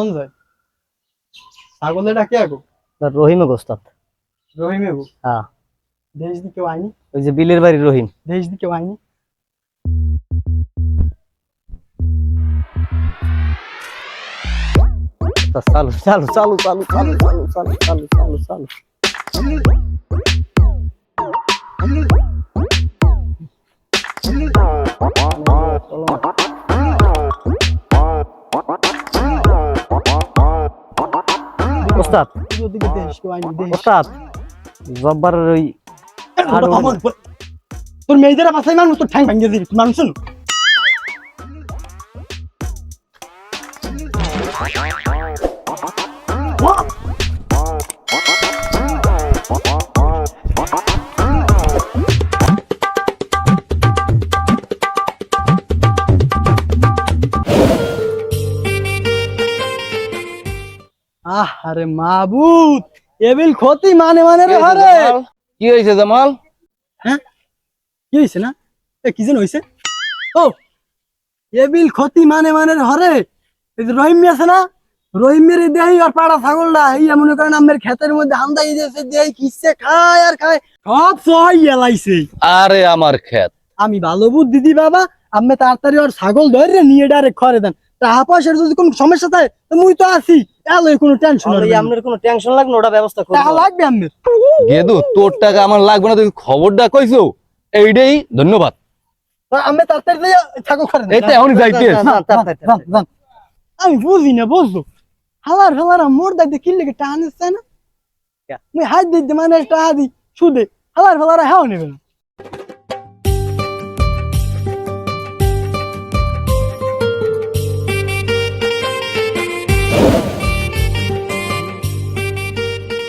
সঞ্জয়। ছাগলে ডাকে আগো? রহিমে গোস্তাদ রহিম এবু হ্যাঁ। দেশ দি কেউ আইনি? ওই যে বিলের বাড়ির রহিম। দেশ দি কেউ আইনি? তা চালু চালু চালু চালু চালু চালু চালু চালু চালু চালু। জব্বার ওই তোর মেয়েদের বাসায় মানুষ তোর ঠ্যাং ভাঙিয়ে দিবি মানুষ আরে মাবুত এবিল ক্ষতি মানে মানে রে আরে কি হয়েছে জামাল? হ্যাঁ? কি হয়েছে না? এ কি যেন হয়েছে? ও এবিল ক্ষতি মানে মানে রে হরে এই যে রহিম আছে না? রহিমের দেহি আর পাড়া ছাগলটা এই মনে করেন আমের ক্ষেতের মধ্যে হামদা দিয়েছে দেহি কিসে খায় আর খায় সব সহাই এলাইছে। আরে আমার ক্ষেত। আমি ভালো বুদ্ধি দি বাবা আমি তাড়াতাড়ি ওর ছাগল ধরে নিয়ে ডাইরেক্ট খরে দেন। টাকা পয়সার যদি কোনো সমস্যা থাকে তো মুই তো আছি। এলো কোনো টেনশন আপনার কোনো টেনশন লাগবে ওটা ব্যবস্থা টাকা করব লাগবে গেদু তোর টাকা আমার লাগবে না তুই খবরটা কইছো এইটাই ধন্যবাদ আমি তাড়াতাড়ি এইটা এখনই যাইতে। আমি বুঝি না বুঝলো হালার হালার মোর দাইতে কি লেগে টান দিচ্ছে না? মুই হাত দিতে মানে টাকা দি সুদে হালার হালার হাও নেবে না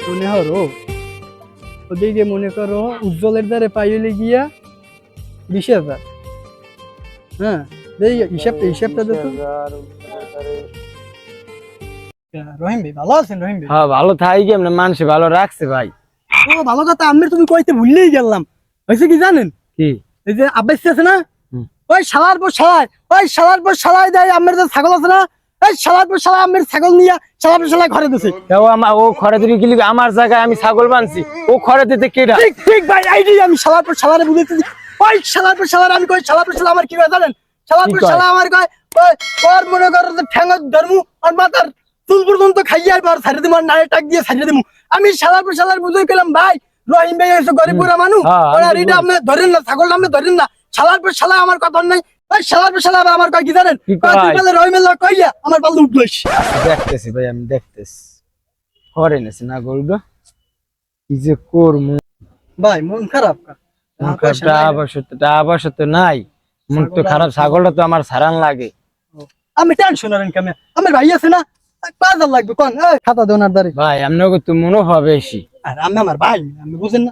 মনে হরো? ওদিকে মনে করো উজ্জ্বলের দ্বারে পাইলে গিয়া বিশ হাজার। হ্যাঁ হিসাবটা হিসাবটা দেখো। রহিম ভাই ভালো আছেন রহিম ভাই? হ্যাঁ ভালো থাই কেমনে মানুষ ভালো রাখছে ভাই। ও ভালো কথা আমি তুমি কইতে ভুললেই গেলাম। হয়েছে কি জানেন? কি? এই যে আব্বাস আছে না? ওই শালার পর শালায় ওই শালার পর শালায় দেয় আমের যে ছাগল আছে না? ওই শালার পর শালা আমের ছাগল নিয়ে শালার পর ঘরে দিছে। কেউ আমার ও খরে দিবি কি আমার জায়গায় আমি ছাগল বানছি। ও খরে দিতে কেডা? ঠিক ঠিক ভাই আইডি আমি শালার পর শালারে বুঝেছি ওই শালার পর শালার আমি কই শালার পর শালা আমার কি জানেন? শালার পর কয়? আমার কয় ওই মনে করো যে ধর্মু আর মাথার চুল পর্যন্ত খাইয়ে আর ছাড়ে দিমু আর নাড়ে টাক দিয়ে ছাড়ে দিমু। আমি শালার পর শালার বুঝে গেলাম ভাই রহিম ভাই এসে গরিব মানুষ ওরা তো আপনি ধরেন না ছাগল আপনি ধরেন না। শালার পর শালা আমার কথা নাই ওই শালার শালা আবার আমার কয় কি জানেন? কয় তুই বলে রহিমের লোক কইয়া আমার পাল্লে উঠলইস দেখতেছি ভাই আমি দেখতেছি। খরে নেছি না গরুটা কি যে করমু ভাই মন খারাপ মুখটা আবার সত্য আবার সত্য নাই। মুখ তো খারাপ ছাগলটা তো আমার সারান লাগে। আমি টেনশন আমার ভাই আছে না? কাজ লাগবে কোন? খাতা দেন আর দাঁড়ি। ভাই আপনাকে তো মুনাফা বেশি। আর আমি আমার ভাই আমি বুঝেন না।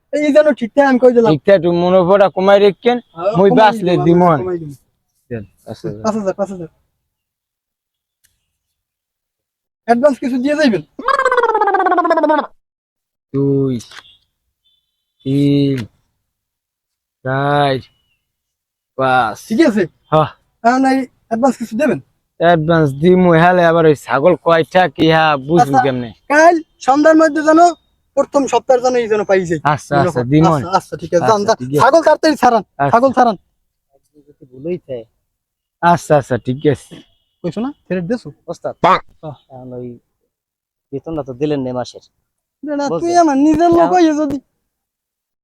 এই যেন ঠিক আমি কই দিলাম। ঠিকঠাক একটু মুনাফাটা কমাই রেখেন মুই দিমন। পাঁচ হাজার। পাঁচ হাজার অ্যাডভান্স কিছু দিয়ে যাইবেন? দুই তিন চার পাঁচ। ঠিক আছে? হ্যাঁ। এই অ্যাডভান্স কিছু দেবেন? অ্যাডভান্স দিমু হেলে আবার ওই ছাগল কয়টা কি হ্যাঁ বুঝব আচ্ছা। কেমনে? কাল সন্ধ্যার মধ্যে যেন প্রথম সপ্তাহের জন্য এই যেন পাই যাই। আচ্ছা আচ্ছা দিমন। আচ্ছা, আচ্ছা ঠিক আছে। যান, আচ্ছা। ছাগল তাড়াতাড়ি ছাড়ান আচ্ছা। ছাগল ছাড়ান। ভুলই থাকে আচ্ছা আচ্ছা ঠিক আছে। কইছো না? ফেরত দেছো? ওস্তাদ ওই বেতনটা তো দিলেন নে মাসের। না তুই আমার নিজের লোক হইয়ে যদি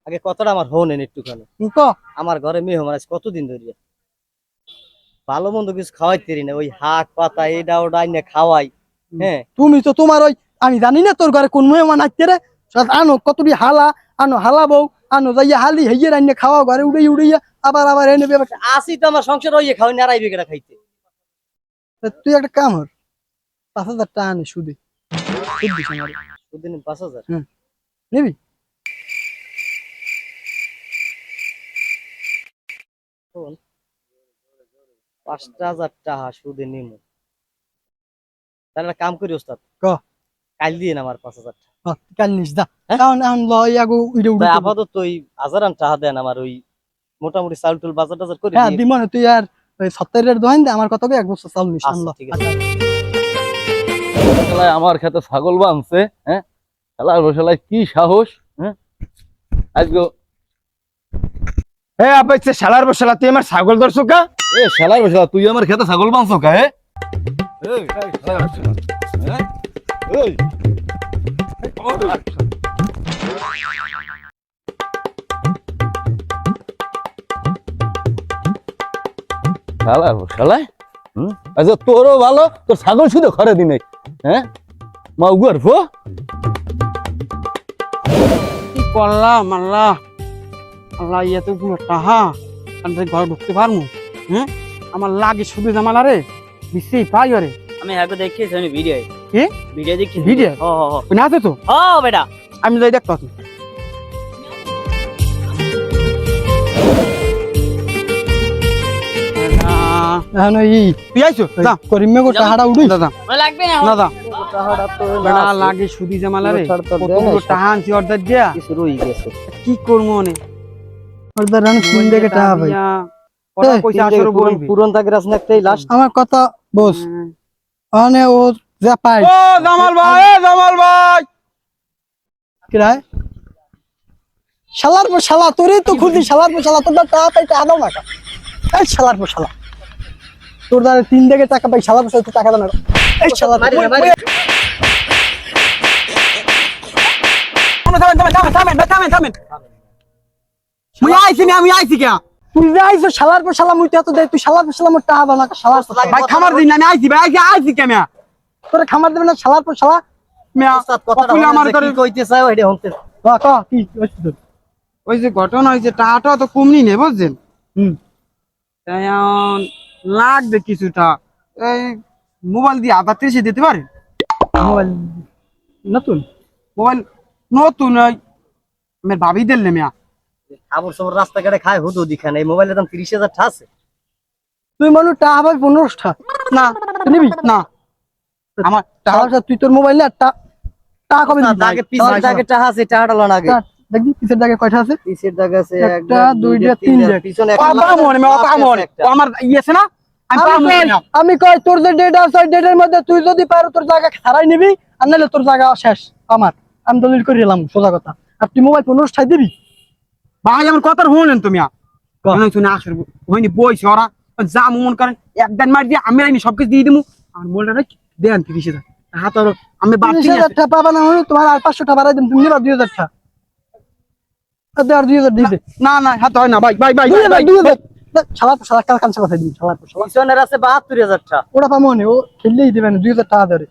আগে কতটা আমার হনেন একটুখানি। ক? আমার ঘরে মেয়ে কতদিন ধরে ভালো মন্দ কিছু খাওয়াইতে না ওই হাক পাতা এটা ওটা খাওয়াই। হ্যাঁ। তুমি তো তোমার ওই আমি জানি না তোর ঘরে কোন মেহমান আসছে রে। আনো কতটি হালা আনো হালা বউ আনো যাইয়া হালি হইয়ে রান্নে খাওয়া ঘরে উড়ে উড়িয়া আবার আবার এনে আসি তো আমার সংসার হইয়ে খাওয়াই নারাই বেগেটা খাইতে। তুই একটা কাম হর পাঁচ হাজার টাকা আনে সুদে। পাঁচ হাজার? নিবি? পাঁচটা হাজার টাকা সুদে নিমু। তাহলে কাম করি ওস্তাদ। ক। কাল দিয়ে আমার পাঁচ হাজার হ্যাঁ, কাল নিস দা হ্যাঁ? এখন এখন ল ইয়াগো উড়ে উড়ে আপাতত ওই হাজার আন টাকা দেন আমার ওই মোটামুটি চাউল টুল বাজার টাজার করে হ্যাঁ তুই আর ওই সত্তরের দোহান দে আমার কথা এক বছর চাল নিস আচ্ছা, ঠিক আছে। আমার খেতে ছাগল বানছে হ্যাঁ? শালার বসালায় কি সাহস হ্যাঁ? আজকে এ আপাইছে শালার বসালা তুই আমার ছাগল ধরছো কা? এ শালার বসালা তুই আমার খেতে ছাগল বানছো কা হ্যাঁ? এই, হ্যাঁ? বসালায় হুম? আচ্ছা তোরও ভালো তোর ছাগল শুধু ঘরে দিনে। হ্যাঁ? মা উগার ফো কি করলাম আল্লাহ আল্লাহ ইয়ে তো পুরো টাহা আমি ঘর ঢুকতে পারব? হ্যাঁ আমার লাগে শুধু জামালা রে বিশ্বেই পাই রে আমি আগে দেখিয়েছি আমি ভিডিও কি? ভিডিও দেখি ভিডিও? হ হ হ না আছে তো? হ বেটা। আমি যাই তুই আইছো? যা করিমে উড়ুই। লাগবে না তো বেড়া লাগে জামালা রে কতগুলো দিয়া। কিছু রই গেছে। কি রান দেখে টাহা ভাই। বলবি? পুরন লাস্ট আমার কথা বস। মানে ও যা পাই। ও জামাল ভাই এ জামাল ভাই। কিরায়? শালার পর শালা তোরই তো খুঁজি শালার পর শালা তোর টাকা পাই টাকা দাও না এই শালার পর শালা তোর দ্বারা তিন টাকা পাই শালার পর শালা টাকা দাও না এই আমি আইছি কে? তুই যে আইছো শালার পর শালা মুই এত দেয় তুই শালার পর শালা মোর টাকা দাও না শালার ভাই খামার দিন আমি আইছি ভাই আইছি আইছি কে মিয়া তোরে খামার দেবে না শালার পর শালা আমার করে কইতে চাই ওইটা হতে ক ওই যে ঘটনা হয়েছে টাকাটা তো কমনি নেই বুঝছেন? হুম। লাগবে কিছুটা। এই মোবাইল দিয়ে আধা তিরিশে দিতে পারে? মোবাইল নতুন? মোবাইল নতুন ওই আমার ভাবি দিলে মিয়া। খাবার সবার রাস্তাঘাটে খায় হুদু দিখানে এই মোবাইলের দাম তিরিশ হাজার আছে। তুই মানুষ টাকা পাবি পনেরোটা না নিবি? না। আমার টাকা তুই তোর মোবাইল না টাকা কবে দিবি? দাগে পিছের দাগে টাকা আছে টাকাটা লোন আগে। দেখবি পিছের দাগে কয়টা আছে? পিছের দাগে আছে একটা, দুইটা, পিছনে একটা মনে মনে আমার ইয়ে আছে না? আমি কই তোর যে ডেট আছে ডেটের মধ্যে তুই যদি পারো তোর জায়গা ছাড়াই নিবি আর নাহলে তোর জায়গা শেষ আমার। আমি দলিল করে এলাম সোজা কথা। আর তুই মোবাইল পনেরো ঠাই দিবি? ভাই আমার কথা শুনেন তুমি শুনে শুনে আসর হয়নি বইছে ওরা। যা মন করেন একদিন মার দিয়ে আমি আইনি সবকিছু দিয়ে দিমু। আর মোলটা দেন তিরিশ হাজার। হাত আর আমি বাড়তি হাজার টাকা পাবা না হলে তোমার আর পাঁচশো টাকা বাড়াই দিন তুমি নিবা দুই হাজার টাকা আর দুই হাজার দিয়ে না না হাত হয় না ভাই ভাই ভাই দুই ভাই, হাজার। কাল কথা দিবি? আছে টাকা ওটা পাবো ও খেললেই দিবে না দুই হাজার টাকা ধরে।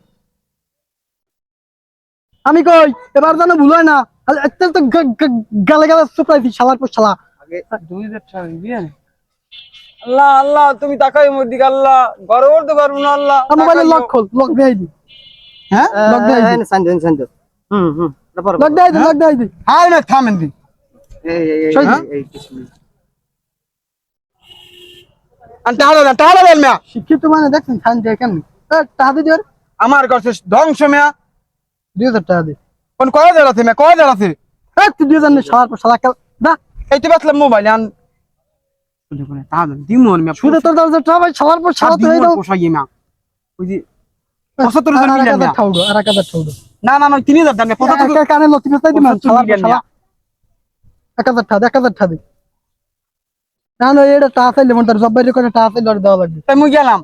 আমি কই এবার যেন ভুল হয় না একটা তো গালে গালে চুপড়াইছি শালার পর শালা। দুই হাজার টাকা দিবি আল্লাহ আল্লাহ তুমি তাকাই মোর দিকে আল্লাহ। ঘরে উঠতে পারব না আল্লাহ। মোবাইলে লক খোল লক দেয় দি হ্যাঁ? লক দেয় দি সান্দ সান্দ হুম হুম লক দেয় দি লক দেয় দি হাই না থামেন দি। এই এই এই, এই কিছু শিক্ষিত মানে দেখছেন খান যায় কেন টাকা দিয়ে দিবার আমার কাছে ধ্বংস মিয়া। দুই হাজার টাকা দে। কোন কয় হাজার আছে মিয়া? কয় হাজার আছে? দুই হাজার পর শালা কাল দা। এইতে বেতলাম মোবাইল আন তোর পর তো ওই যে মিলিয়ন ঠাউডো আর ঠাউডো না না না কানে লতি না না এটা তার জব্বাই করে দেওয়া লাগবে। তাই গেলাম।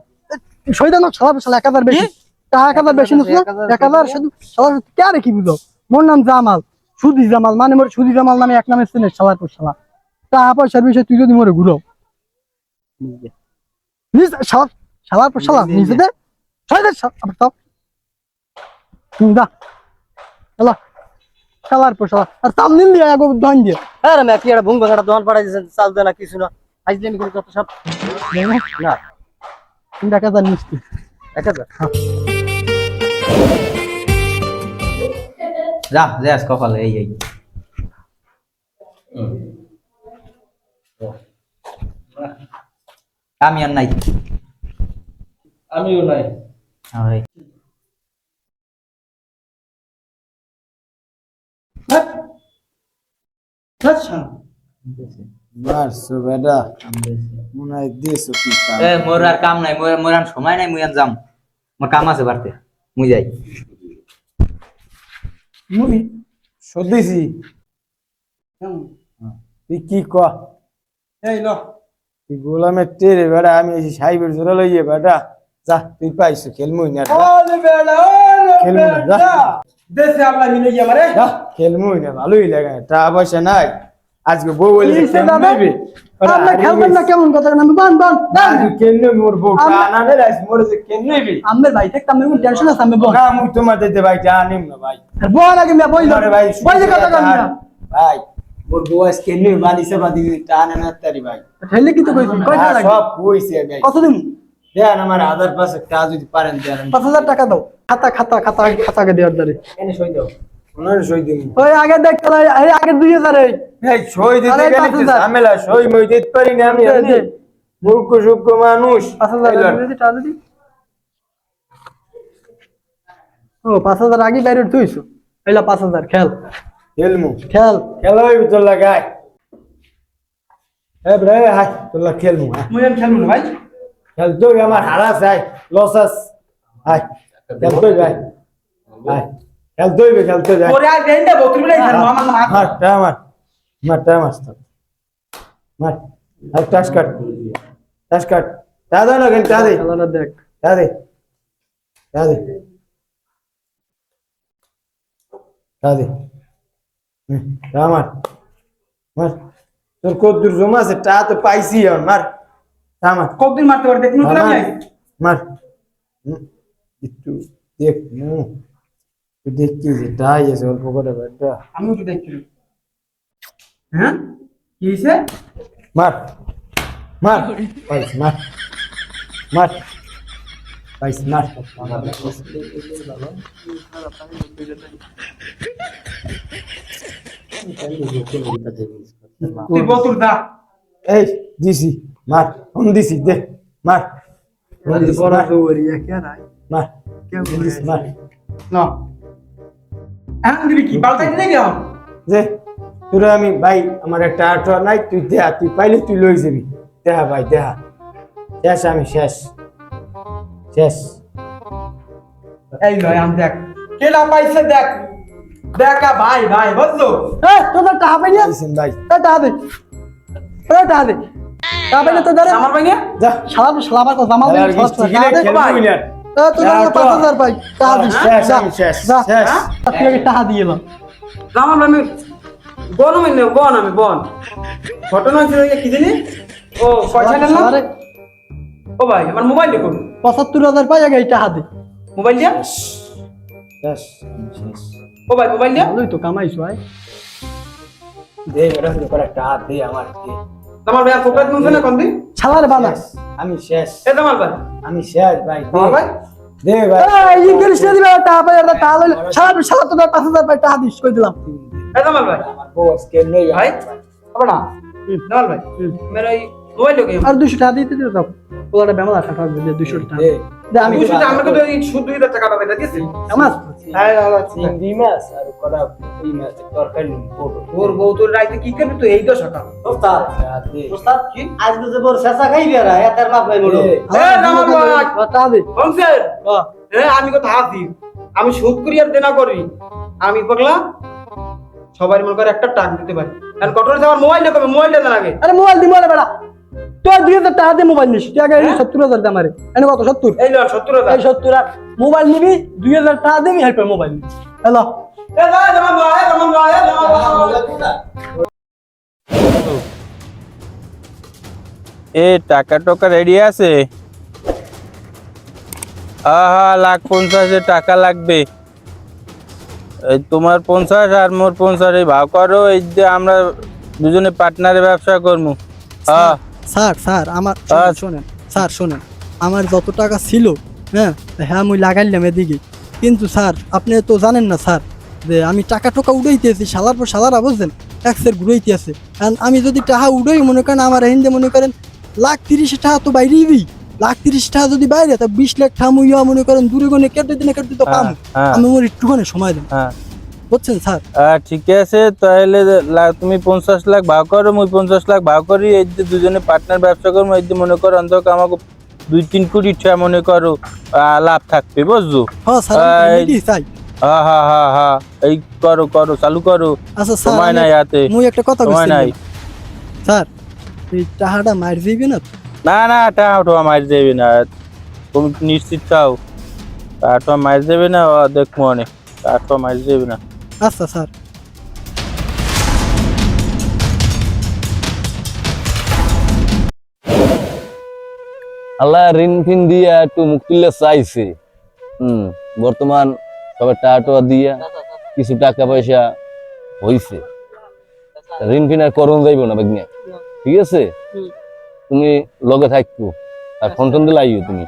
বেশি। বেশি না শুধু কে রে কি বুঝো? মোর নাম জামাল সুদি জামাল মানে মোর সুদি জামাল নামে এক নামে চিনে শালার পর শালা। টাকা পয়সার বিষয়ে তুই যদি মোরে ঘুরো। নিজ। শালা শালার পর শালা নিজে দে দে শালা আবার তাও দা শালা শালার পর শালা। আর তাম নিন দিয়ে আগো দন দিয়ে। হ্যাঁ রে মিয়া কি একটা ভুং ভাঙাটা দোকান পাঠাই দিয়েছেন চাল দেয় না কিছু না। আইসলে আমি কত সব। না। তিন এক হাজার নিস তুই। এক হাজার? যা যাস কপালে এই এই। আমি আর নাই। আমিও নাই। মারছো বেটা। মনে হয় দিয়েছ কি এ মোর আর কাম নাই মোর মোর আর সময় নাই মুই আর যাম। মোর কাম আছে বাড়তে মুই যাই। মুই তুই কি ক? এই ল। গোলামের টেরে বেটা আমি এসে সাইবের জোরে লইয়ে বেটা যা তুই পাইছো খেলমুই না যা, ওলে বেড়া ওলে খেলব না, যা। বেড়া দেশে আল্লাহ মিলে গিয়ে আমারে যা, খেলমুই না ভালোই লাগে টাকা পয়সা নাই। আজকে বউ বলে কি সে খেলবেন না কেমন কথা আমি বান বান বান। কেন মোর বউ আমি- রাইস মোর যে কেন নেবি আমের ভাই থাকতে আমি টেনশন আছে আমি বল। না মুই তোমার দিতে ভাই জানিম না ভাই। বল আগে মিয়া বইল। আরে ভাই বইলে কথা কম না ভাই। মোর বউ আজকে বানিছে বাদি টানা না তারি ভাই। ঠেলে কি তো কইছি কয়টা হ্যাঁ, লাগে সব কইছে ভাই। কত দেন আমার আধার পাশে কাজ যদি পারেন দেন। পাঁচ হাজার টাকা দাও। খাতা খাতা খাতা খাতাকে দেওয়ার দারে এনে সই দাও। ওনার সই দিন। ওই আগে দেখ তাহলে এই আগে দুই হাজার এই। সই দিতে গেলে তো ঝামেলা সই মই দিতে পারি না আমি এমনি। মূর্খ সূক্ষ্ম মানুষ। পাঁচ হাজার। দিদি, টাকা দিদি। ও পাঁচ হাজার আগে বাইরে তুইছো। এলা পাঁচ হাজার খেল। খেলমু। খেল। খেলো হইবি তোর লাগাই এ bre হাই তোর লাগ খেলমু হ্যাঁ মুই আর খেলব না ভাই? খেলতো আমার হারাস হাই লসাস হাই খেলতো যাই হাই খেলতো হইবে খেলতো যাই ওরে আর দেন না বতুল বলে খেলব আমার মার টা মার মার টা মার মার আর টাস কাট টাস কাট টা দাও না কেন টা দে। দেখ। টা দে। টা দে। টা দে। হুম, টা মার মার তোর কত দূর জমা আছে টা তো পাইছি এখন মার টা মার কতদিন মারতে পারে দেখুন তো আমি মার হুম, একটু দেখ হুম, একটু দেখছি যে টাই আছে অল্প করে বেটা আমি তো দেখছি হ্যাঁ কি হইছে মার মার পাইস মার মার পাইস মার তুই বতুল দা। এই দিছি। মার হম দিছি দে। মার। হম দিছি, বড় মার, দৌড়িয়া কে রাই মার। হম দিছি, মার। না এখন দিবি কি বালতাই দিলে কি এখন? যে তোরা আমি ভাই আমার একটা আটো নাই তুই দেহা তুই পাইলে তুই লই যাবি। দেহা ভাই দেহা। শেষ আমি শেষ। শেষ। এই লয় আম দেখ। কেলা পাইছে দেখ। দেখা ভাই ভাই বুঝছ? এ তোদের টাকা পাই না ভাই। এ টাকা দে। এ টাকা দে। টাকা পাই না তো দাঁড়া আমার ভাই না যা। শালা শালা বা জামা আর দে টাকা দে। ভাই। না। এ তোদের পাই। টাকা দিস শেষ শেষ শেষ। তুই টাকা দিয়ে আমার আমি বন আমি নেব বন আমি বন। ঘটনা কি জানি? ও পয়সা শালারে ও ভাই আমার মোবাইল দেখুন। পঁচাত্তর হাজার পাই আগে এই টাকা দে। মোবাইল দিয়া? শেষ শেষ। ও ভাই মোবাইল দিয়া ভালোই তো কামাইছো ভাই দে এটা শুরু করে একটা হাত দে আমার দে। আমার ভাই ফোকাস মুছে না কোন দিন শালারে বানা আমি শেষ। এ তোমার ভাই। আমি শেষ ভাই দে। ভাই। দে ভাই। এই ইংলিশ দিয়ে দিবে টাকা পাই আর টাকা লইলে শালা তোদের পাঁচ হাজার পাই টাকা দিস কই দিলাম। এ তোমার ভাই। আমার বউ আজকে নেই। ভাই হবে না। নল ভাই মেরা এই মোবাইল আর দুশো টাকা দিতে দাও। ওলাটা বেমালা টাকা দিয়ে দুশো টাকা দে দে। আমি দুশো টাকা আমাকে তো এই সুদ দুই হাজার টাকা দিয়েছি? আমার চিংড়ি মাছ আর করা এই মাছ তরকারি পোড়ো তোর বউ তোর রাইতে কি করবি? তো এই তো সকাল ওস্তাদ ওস্তাদ কি? আজকে যে বড় শেষা খাইবে রা এটার লাভ নাই মোড়ো এ আমার ভাই টাকা বংশের হ্যাঁ আমি কথা হাসি। আমি সুদ করি আর দেনা করি। আমি পাগলা সবাই মনে করে একটা টাক দিতে পারি। কারণ কঠোর আমার মোবাইল মোবাইল দেন আগে। আরে মোবাইল দি মোবাইল বেড়া। দুই হাজার টাকা দিয়ে মোবাইল নিস তুই আগে সত্তর হাজার দাম আরে এনে কত সত্তর? এই সত্তর হাজার। সত্তর আর মোবাইল নিবি দুই হাজার টাকা হেল্পের মোবাইল নিবি। হ্যালো এ টাকা টাকা রেডি আছে? আহা লাখ পঞ্চাশে টাকা লাগবে। এই তোমার পঞ্চাশ আর মোর পঞ্চাশ এই ভাগ করো এই যে আমরা দুজনে পার্টনারে ব্যবসা করব হ্যাঁ স্যার স্যার আমার আচ্ছা। শোনেন স্যার শোনেন। আমার যত টাকা ছিল হ্যাঁ হ্যাঁ মুই লাগাইলাম এদিকে। কিন্তু স্যার আপনি তো জানেন না স্যার যে আমি টাকা টোকা উড়াইতেছি সালার পর সালারা বুঝছেন ট্যাক্সের ঘুরাইতে আছে। কারণ আমি যদি টাকা উড়াই মনে করেন আমার হিন্দে মনে করেন লাখ তিরিশ টাকা তো বাইরেই দিই। লাখ তিরিশ টাকা যদি বাইরে তা বিশ লাখ টাকা মুইয়া মনে করেন দূরে গনে কেটে দিনে কেটে তো পাম হ্যাঁ। আমি আমার একটুখানি সময় দেন হ্যাঁ। বুঝছেন স্যার? আহ, ঠিক আছে তাহলে তুমি পঞ্চাশ লাখ ভাগ করো মুই পঞ্চাশ লাখ ভাগ করি এই যে দুজনে পার্টনার ব্যবসা করব এই যে মনে করো অন্তত আমাকে দুই তিন কোটি টাকা মনে করো লাভ থাকবে বুঝছ? হ্যাঁ হ্যাঁ হ্যাঁ হ্যাঁ হ্যাঁ এই করো করো চালু করো। আচ্ছা সময় নাই হাতে। মুই একটা কথা সময় নাই। স্যার এই মার দিবি না? না না টাকা ওটা মার দেবে না। তুমি নিশ্চিত চাও। টাকা মার দেবে না দেখব অনেক মার দেবে না। আচ্ছা স্যার আল্লাহ ঋণ ফিন দিয়ে একটু মুক্তিলে চাইছে। হুম বর্তমান সবাই টাকা টোয়া দিয়া কিছু টাকা পয়সা হইছে। ঋণ ফিন আর করণ যাইব না বেগনিয়া ঠিক আছে? তুমি লগে থাকব আর ফোন টোন দিলে আইও তুমি।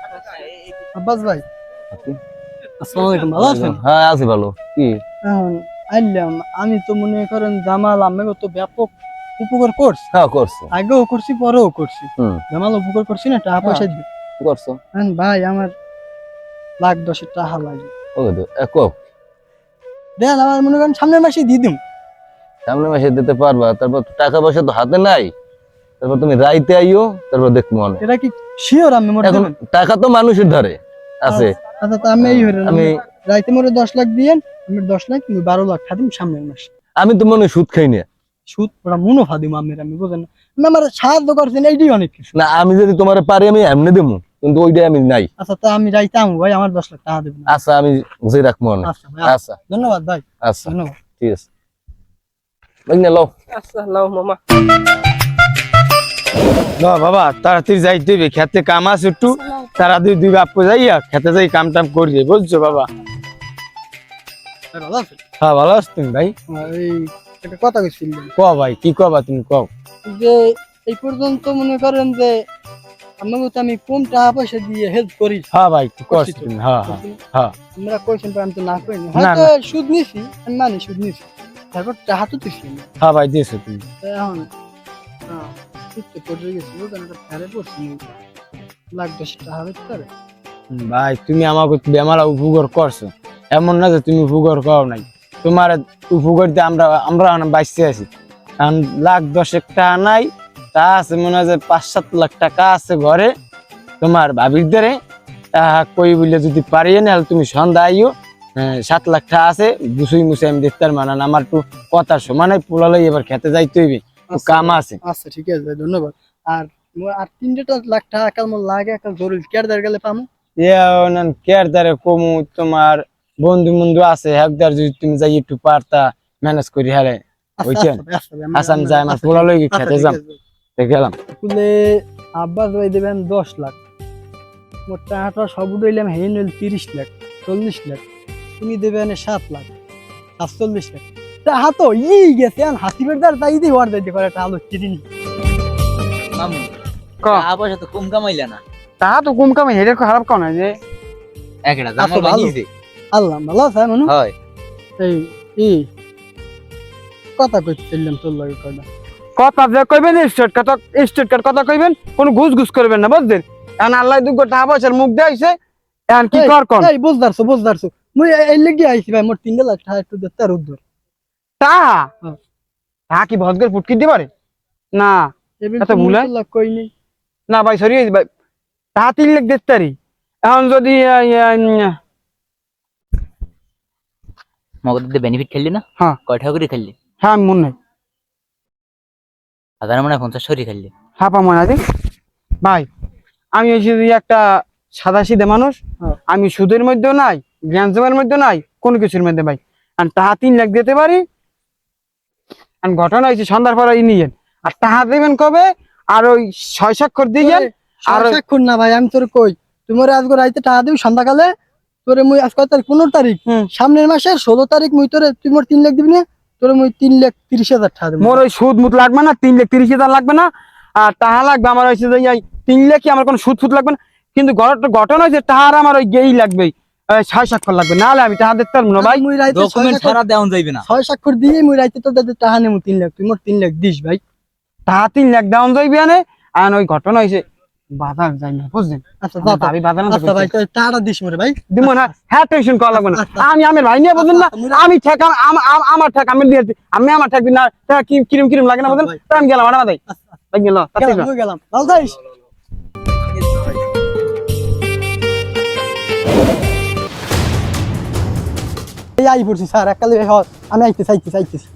আব্বাস ভাই। আসসালামু আলাইকুম ভালো আছেন? হ্যাঁ আছি ভালো। কি? আইলাম আমি তো মনে করেন জামাল আমাকে তো ব্যাপক উপকার করছি। হ্যাঁ করছ। আগেও করছি পরেও করছি। জামাল উপকার করছি না টাকা পয়সা দিয়ে করছ। ভাই আমার লাখ দশের টাকা লাগে। একক দেন আমার মনে করেন সামনের মাসে দিয়ে দিম। সামনে মাসে দিতে পারবা তারপর টাকা পয়সা তো হাতে নাই। তারপর তুমি রাইতে আইও তারপর দেখব মনে এটা কি শিওর আমি টাকা তো মানুষের ধারে আছে। আচ্ছা তো আমি এই হইলাম। আমি রাইতে মোরে দশ লাখ দিয়েন আমি দশ লাখ তুমি বারো লাখ খাদিম সামনের মাসে। আমি তো মনে সুদ খাই না। সুদ? ওরা মুনাফা দিম আমের আমি বুঝেন না। আমি আমার সাহায্য করছেন এইটাই অনেক কিছু। না আমি যদি তোমার পারি আমি এমনি দেবো কিন্তু ওইটাই আমি নাই। আচ্ছা তো আমি রাইতে আমু ভাই আমার দশ লাখ টাকা দেবেন। আচ্ছা আমি বুঝে রাখব মনে আচ্ছা ভাই আচ্ছা। আচ্ছা। ধন্যবাদ ভাই। আচ্ছা। ধন্যবাদ। ঠিক আছে। বুঝলে লও ল বাবা তাড়াতাড়ি যাইতে হবে খেতে কাম আছে একটু। তারা দুই দুই বাপ্প যাইয়া খেতে যাই কাম টাম করি বুঝছ বাবা? ভাই, ভালো আছেন? হ্যাঁ ভালো আছো তুমি ভাই। আমার এই একটা কথা কইছিলেন ক ভাই কি কবা তুমি কও? যে এই পর্যন্ত মনে করেন যে আমাকে তো আমি কম টাকা পয়সা দিয়ে হেল্প করি। হ্যাঁ ভাই কি হ্যাঁ হ্যাঁ হ্যাঁ। আমরা কইছেন আমি তো না কইনি হয়তো সুদ নিছি আমি সুদ নিছি। তারপর টাকা তো তুইছি হ্যাঁ ভাই দিয়েছ তুমি। এখন হ্যাঁ, পড়ে গেছে বুঝলেন একটা পড়ছি লাখ দশ টাকা হইতে পারে। ভাই তুমি আমাকে বেমারা উপকার করছ। এমন না যে তুমি উপকার করো নাই। তোমার উপকার দিয়ে আমরা আমরা অনেক বাঁচতে আছি। কারণ লাখ দশেক টাকা নাই তা আছে মনে হয় যে পাঁচ সাত লাখ টাকা আছে ঘরে। তোমার ভাবির ধরে টাকা কই বলে যদি পারিয়ে না তুমি সন্ধ্যা আইও। হ্যাঁ, সাত লাখ টাকা আছে গুছুই মুছে আমি দেখতে পারব না। আমার একটু কথার সমানে পোলালে এবার খেতে যাইতে হইবে। কাম আছে। আচ্ছা ঠিক আছে ধন্যবাদ। আর আর তিনটা লাখ টাকা কাল মোর লাগে? একটা জরুরি। কেয়ার কেয়ারদার গেলে পামু? কেয়ার দ্বারে কমু তোমার বন্ধু বন্ধু আছে একদার যদি তুমি যাই একটু পারতা ম্যানেজ করি হারে আচ্ছা, ওইখান? আচ্ছা, আচ্ছা, আমরা- আসাম আমরা- যায় আমার আচ্ছা, পোলা লই আচ্ছা, খেতে যাম। গেলাম। স্কুলে আব্বাস ভাই দেবেন দশ লাখ। মোট টাকাটা সব উঠাইলাম হেই নইল তিরিশ লাখ চল্লিশ লাখ। তুমি দেবেন সাত লাখ সাতচল্লিশ লাখ। টাকা তো ই গেছে আর হাসিবের দ্বার তাই দিয়ে ওয়ার দিতে পারে টাকা কিনি মামু ক। টাকা পয়সা তো কম কামাইলা না। তাহা তো কম কামে হেডের খারাপ কাম না যে। একটা আচ্ছা, ভালো। বানিয়েছে। আল্লাহ ভালো আছে মানু হয়। এই ই কথা কইছিলাম তোর লাগে কয়টা। কথা যে কইবেন স্টেট কথা স্টেট কার কথা কইবেন কোনো ঘুষ ঘুষ করবেন না বুঝছেন এখন আল্লাহ দুগ্গ টাকা পয়সার মুখ দেখাইছে এখন কি কর কোন? এই বুঝদারছো বুঝদারছো। মুই এই লেগে আইছি ভাই মোর তিনটা লাখ টাকা একটু দেখতে আর উদ্ধার টাহা হ্যাঁ। টাহা কি ভদ্রের ফুটকি দিতে পারে না এত ভুল। লাখ কই নেই? না ভাই সরি ভাই টাহা তিন লাখ দেখতে এখন যদি মগদের বেনিফিট খেললি না? হ্যাঁ। কয় টাকা করে খেললি? হ্যাঁ আমি মন নাই হাজার মানে পঞ্চাশ সরি খেললি। হাপা মনে আছে ভাই আমি যে একটা সাদা সিধে মানুষ। হ্যাঁ। আমি সুদের মধ্যে নাই গ্যাঞ্জামের মধ্যে নাই কোনো কিছুর মধ্যে ভাই। আর টাহা তিন লাখ দিতে পারি। আর ঘটনা হয়েছে সন্ধ্যার পরে নিয়েন আর টাহা দেবেন কবে? আর ওই ছয় স্বাক্ষর দিয়ে আর আর- সাক্ষর না ভাই আমি তোর কই? তোমার আজকে রাইতে টাকা দিবি সন্ধ্যাকালে? তোরে মুই আজ কত তারিখ? পনেরো তারিখ। সামনের মাসের ষোলো তারিখ মুই তোরে তুই মোর তিন লাখ দিবি না? তোরে মুই তিন লাখ তিরিশ হাজার টাকা দেবো। মোর ওই সুদ মুদ লাগবে না? তিন লাখ তিরিশ হাজার লাগবে না? আর টাহা লাগবে আমার হয়েছে যে তিন লাখই আমার কোনো সুদ ফুদ লাগবে না? কিন্তু ঘট- ঘটনা হয়েছে টাহার আমার ওই গেই লাগবে। ছয় স্বাক্ষর লাগবে। নাহলে আমি টাকা দিতে পারব না ভাই। ডকুমেন্ট স্বাক্ষর- ছাড়া দেওয়া যাইবে না। ছয় স্বাক্ষর দিয়ে মুই রাইতে তো তাদের টাকা নেব তিন লাখ। তুই মোট তিন লাখ দিস ভাই। টাকা তিন লাখ ডাউন যাইবি আনে। আর ওই ঘটনা হয়েছে বাজার যাই না বুঝলেন আচ্ছা বাজার না আচ্ছা ভাই তুই দিস মোরে ভাই। দিব না হ্যাঁ টেনশন করা লাগবে না। আচ্ছা। আমি আমার ভাই নিয়ে বুঝলেন না আচ্ছা, আমি ঠেক আম- আম- আমার ঠেক আমি দিয়ে আমি আমার ঠেক দিই না কি কিরম কিরম লাগে না বুঝলেন আমি গেলাম আনা ভাই আচ্ছা, ভাই গেলাম গেলাম। ভালো থাকিস? এই আই পড়ছি স্যার আমি আইতেছি আইতেছি আইতেছি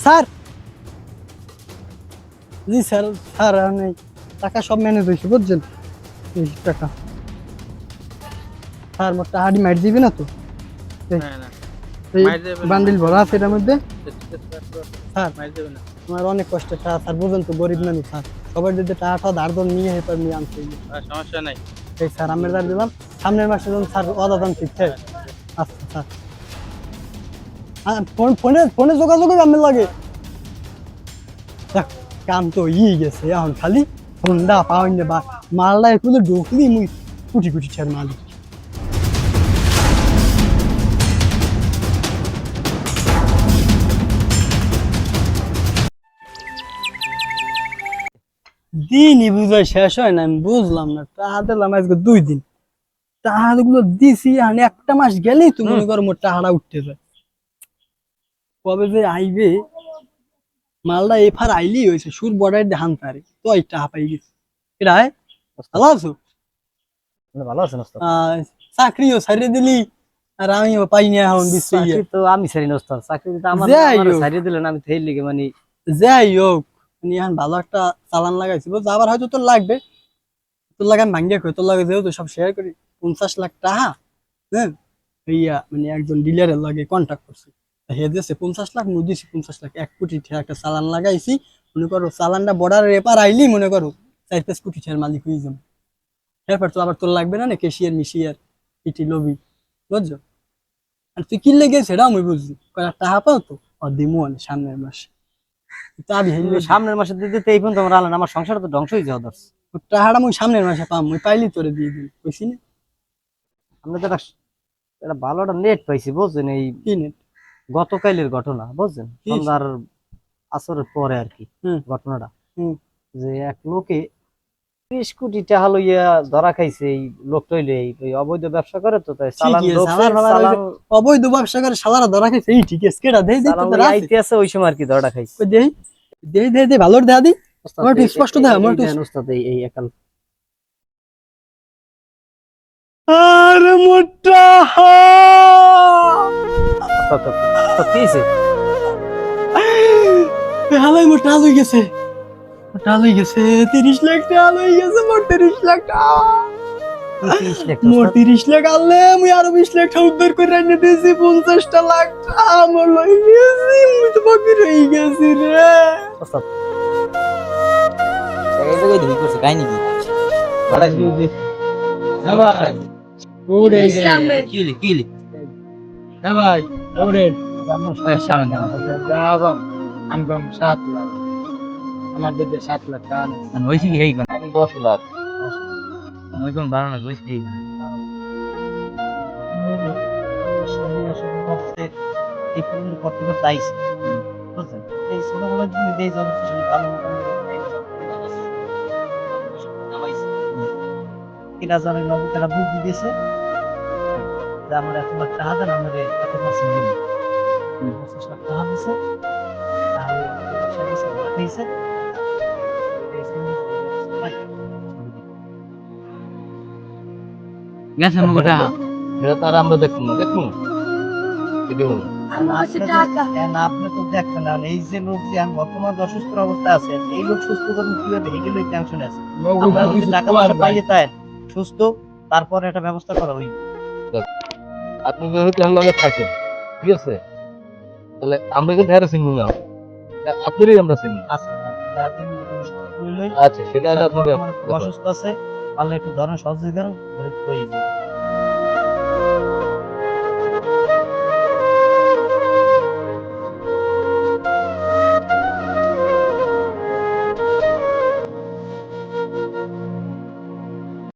স্যার জি স্যার স্যার আমি টাকা সব ম্যানেজ হয়েছে বুঝছেন? এই টাকা। স্যার মোট মাইট দিবি না তো। বান্ডিল ভরা আছে এটার মধ্যে? স্যার আমার অনেক কষ্টের টাকা স্যার বুঝুন তো গরিব মানুষ স্যার সবার যদি টাকাটা ধার ধর নিয়ে হেপার নিয়ে আনতে সমস্যা নাই। এই স্যার আমি দাঁড় দিলাম। সামনের মাসে যখন স্যার অদাদান ঠিক আছে আচ্ছা স্যার ফোন ফোনে ফোনে যোগাযোগ আমি লাগে। কাম তো ই গেছে এখন খালি ফোনটা পাওয়াই না বা মালটা ঢুকলি মুই কুটি কুটি ছেড়ে মালিক দিনই বুঝাই শেষ হয় না আমি বুঝলাম না দিলাম আজকে দুই দিন। টাকা গুলো দিছি আর একটা মাস গেলেই তুমি মনে করো মোট টাকাটা উঠতে যায়। কবে যে আইবে মালটা এফার আইলি হয়েছে সুর বর্ডার ধান তারে তো এই টাকা পাই গেছে। এটা ভালো আছো? ভালো আছেন চাকরিও ছাড়িয়ে দিলি আর আমিও পাই না এখন তো আমি ছাড়ি না ওস্তাদ। চাকরি তো আমার। ছাড়িয়ে দিলেন আমি থেই লিগে মানে যাই হোক মানে এখন ভালো একটা চালান লাগাইছি। বুঝছ আবার হয়তো তোর লাগবে। তোর লাগান ভাঙ্গিয়া কই? তোর লাগে যেহেতু সব শেয়ার করি পঞ্চাশ লাখ টাকা হ্যাঁ? ইয়া মানে একজন ডিলারের লাগে কন্ট্যাক্ট করছি। তা হে পঞ্চাশ লাখ মুই দিছি পঞ্চাশ লাখ এক কোটি টাকা একটা চালান লাগাইছি। মনে করো চালানটা বর্ডারের এপার আইলি মনে করো চার পাঁচ কোটি টাকার মালিক হয়ে যাব। এরপর তো আবার তোর লাগবে না না কেশিয়ার মিশিয়ার ইটি লবি বুঝছ? আর তুই কিনলে গেছে সেটাও আমি বুঝছি। কয়েক টাকা পাও তো? ও দিমু অনেক সামনের মাসে। তা আমি সামনের মাসে দিতে এই পর্যন্ত আমার আনলেন আমার সংসার তো ধ্বংস হয়ে যাওয়া দর্শ টাকাটা মুই সামনের মাসে পাম মুই পাইলি তোরে দিয়ে দিই কইছি না। আমরা তো একটা ভালো একটা নেট পাইছি বুঝছেন এই কি নে গতকালের ঘটনা বুঝছেন? সন্ধ্যার আসরের পরে আর কি। ঘটনাটা। যে এক লোকে ত্রিশ কোটি টাকা লইয়া ধরা খাইছে এই লোকটা এই অবৈধ ব্যবসা করে তো তাই অবৈধ ব্যবসা করে সালারা ধরা খাইছে এই ঠিক আছে কেডা? দেই দেই তোদের আছে ওই সময় আর কি ধরা খাইছে। কই দেই দেই দেই দেই ভালোর দেয়া দি। আমার একটু স্পষ্ট এই আমার একটু দেন ওস্তাদ, এই এই একাল। আরে মোটা ওস্তাদ, ওস্তাদ, কি মোটা হয়ে গেছে মোটা হয়ে গেছে তিরিশ লাখ টাকা হয়ে গেছে মোট তিরিশ লাখ টাকা ওস্তাদ। তিরিশ লাখ আনলে মুই আরও বিশ লাখ উদ্ধার করে এনে দিয়েছি পঞ্চাশটা লাখ টাকা আমার লই গেছি মুই তো বাকি রয়ে গেছি রে। এই জায়গায় ধুই করছে কাহিনী কি? কি? কি হইল? ভাই। ওরে। সাত লাখ আমার দিতে সাত লাখ টাকা নেই। মানে হইছে কি? দশ লাখ ওই কোন হইছে এই কোন? এই করতে করতে আইছে বুঝছেন এই ছোটবেলা যদি দেই যত কিছু ভালো মতো নামাইছে। কিনা জানে নগদ একটা বুদ্ধি দিয়েছে যে আমার এত লাখ টাকা দেন আমার এত পার্সেন্ট দিন পঁচিশ লাখ টাকা দিয়েছে দিয়েছে। গেছে মুখ এটা তার আমরা দেখুন দেখুন দেখুন আপনি তো দেখছেন না এই যে লোক যে বর্তমান অসুস্থ অবস্থা আছে এই লোক সুস্থ করুন কীভাবে? এগুলো টেনশন আছে। টাকা পয়সা পাইয়ে তাই সুস্থ তারপরে একটা ব্যবস্থা করা হইবে। আপনি যেহেতু লগে থাকেন ঠিক আছে? তাহলে আমরা কিন্তু হ্যাঁ চিনব না। আপনারই আমরা চিনি আচ্ছা আচ্ছা সেটা আপনাকে অসুস্থ আছে পারলে একটু ধরেন সহযোগিতা।